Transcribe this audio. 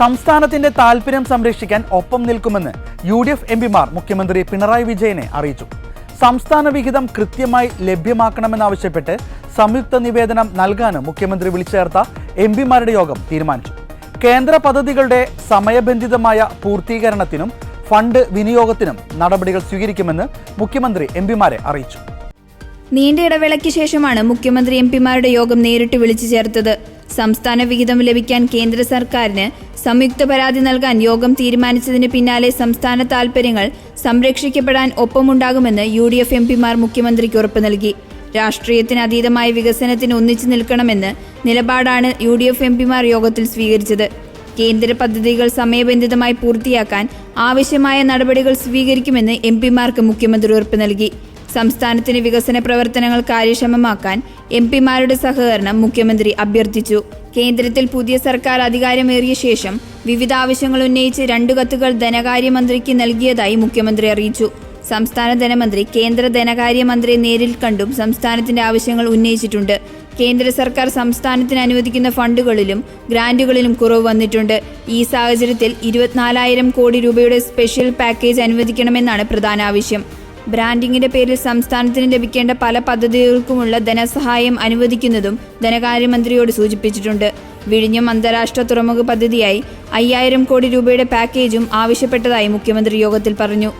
സംസ്ഥാനത്തിന്റെ താൽപര്യം സംരക്ഷിക്കാൻ ഒപ്പം നിൽക്കുമെന്ന് യു ഡി എഫ് എം പിമാർ മുഖ്യമന്ത്രി പിണറായി വിജയനെ അറിയിച്ചു. സംസ്ഥാന വിഹിതം കൃത്യമായി ലഭ്യമാക്കണമെന്നാവശ്യപ്പെട്ട് സംയുക്ത നിവേദനം നൽകാനും മുഖ്യമന്ത്രി വിളിച്ചേർത്ത ചേർത്ത എംപിമാരുടെ യോഗം തീരുമാനിച്ചു. കേന്ദ്ര പദ്ധതികളുടെ സമയബന്ധിതമായ പൂർത്തീകരണത്തിനും ഫണ്ട് വിനിയോഗത്തിനും നടപടികൾ സ്വീകരിക്കുമെന്ന് മുഖ്യമന്ത്രി എം പിമാരെ അറിയിച്ചു. നീണ്ട ഇടവേളയ്ക്ക് ശേഷമാണ് മുഖ്യമന്ത്രി എം പിമാരുടെ യോഗം നേരിട്ട് വിളിച്ചു ചേർത്തത്. സംസ്ഥാന വിഹിതം ലഭിക്കാൻ കേന്ദ്ര സർക്കാരിന് സംയുക്ത പരാതി നൽകാൻ യോഗം തീരുമാനിച്ചതിന് പിന്നാലെ സംസ്ഥാന താൽപര്യങ്ങൾ സംരക്ഷിക്കപ്പെടാൻ ഒപ്പമുണ്ടാകുമെന്ന് യു ഡി എഫ് എം പിമാർ മുഖ്യമന്ത്രിക്ക് ഉറപ്പ് നൽകി. രാഷ്ട്രീയത്തിന് അതീതമായ വികസനത്തിന് ഒന്നിച്ചു നിൽക്കണമെന്ന് നിലപാടാണ് യു ഡി എഫ് എം പിമാർ യോഗത്തിൽ സ്വീകരിച്ചത്. കേന്ദ്ര പദ്ധതികൾ സമയബന്ധിതമായി പൂർത്തിയാക്കാൻ ആവശ്യമായ നടപടികൾ സ്വീകരിക്കുമെന്ന് എം പിമാർക്ക് മുഖ്യമന്ത്രി ഉറപ്പ് നൽകി. സംസ്ഥാനത്തിന് വികസന പ്രവർത്തനങ്ങൾ കാര്യക്ഷമമാക്കാൻ എം പിമാരുടെ സഹകരണം മുഖ്യമന്ത്രി അഭ്യർത്ഥിച്ചു. കേന്ദ്രത്തിൽ പുതിയ സർക്കാർ അധികാരമേറിയ ശേഷം വിവിധ ആവശ്യങ്ങൾ ഉന്നയിച്ച് രണ്ടു കത്തുകൾ ധനകാര്യമന്ത്രിക്ക് നൽകിയതായി മുഖ്യമന്ത്രി അറിയിച്ചു. സംസ്ഥാന ധനമന്ത്രി കേന്ദ്ര ധനകാര്യമന്ത്രിയെ നേരിൽ കണ്ടും സംസ്ഥാനത്തിന്റെ ആവശ്യങ്ങൾ ഉന്നയിച്ചിട്ടുണ്ട്. കേന്ദ്ര സർക്കാർ സംസ്ഥാനത്തിന് അനുവദിക്കുന്ന ഫണ്ടുകളിലും ഗ്രാന്റുകളിലും കുറവ് വന്നിട്ടുണ്ട്. ഈ സാഹചര്യത്തിൽ ഇരുപത്തിനാലായിരം കോടി രൂപയുടെ സ്പെഷ്യൽ പാക്കേജ് അനുവദിക്കണമെന്നാണ് പ്രധാന ആവശ്യം. ബ്രാൻഡിങ്ങിന്റെ പേരിൽ സംസ്ഥാനത്തിന് ലഭിക്കേണ്ട പല പദ്ധതികൾക്കുമുള്ള ധനസഹായം അനുവദിക്കുന്നതും ധനകാര്യമന്ത്രിയോട് സൂചിപ്പിച്ചിട്ടുണ്ട്. വിഴിഞ്ഞം അന്താരാഷ്ട്ര തുറമുഖ പദ്ധതിയായി അയ്യായിരം കോടി രൂപയുടെ പാക്കേജും ആവശ്യപ്പെട്ടതായി മുഖ്യമന്ത്രി യോഗത്തിൽ പറഞ്ഞു.